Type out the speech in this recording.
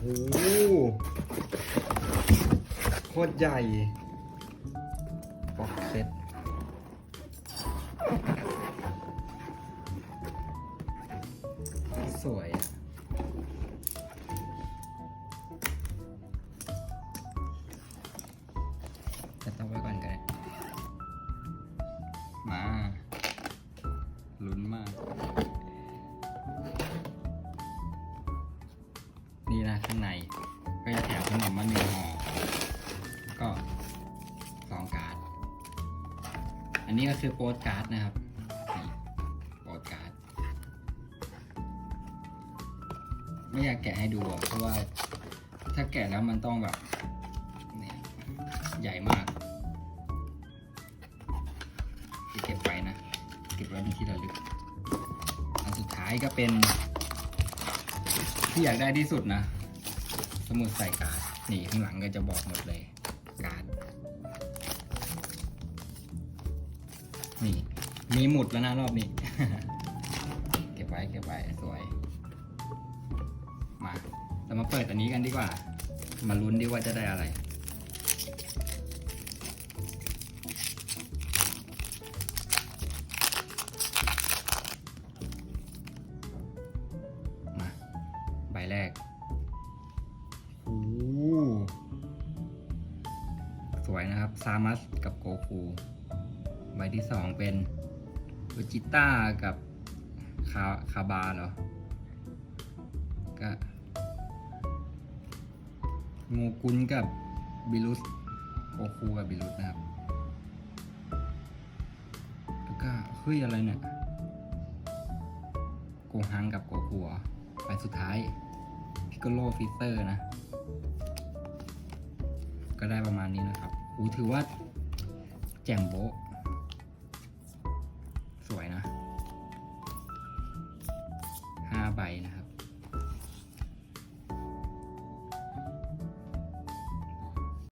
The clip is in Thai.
โคตรใหญ่บ็อกเซ็ตสวยอะจะต้องไว้ก่อนก็ได้มา ข้างใน ก็จะแถมขนมมาหนึ่งห่อก็ซองการ์ด อันนี้ก็คือโปสการ์ดนะครับโปสการ์ด ไม่อยากแกะให้ดูเพราะว่าถ้าแกะแล้วมันต้องแบบใหญ่มากจะเก็บไว้นะ เก็บไว้เป็นที่ระลึก อันสุดท้ายก็เป็นที่อยากได้ที่สุดนะ สมุดใส่การ์ดนี่ข้างหลังก็จะบอกหมดเลยการ์ดนี่มีหมุดแล้วนะรอบนี้ เก็บไว้เก็บไว้สวย มาเรามาเปิดอันนี้กันดีกว่า มาลุ้นดีว่าจะได้อะไร มา ใบแรก วยนะครับ ซามัสกับโกคูใบที่สองเป็นอุจิต้ากับคาคาบาเหรอ ก็งูกุนกับบิลุสโกคูกับบิลุสนะครับ แล้วก็เฮ้ยอะไรเนี่ย โกฮังกับโกคูเหรอไปสุดท้าย พิกโกโลฟิเตอร์นะ ก็ได้ประมาณนี้นะครับ อูถือว่า แจ่มโบสวยนะห้าใบนะครับ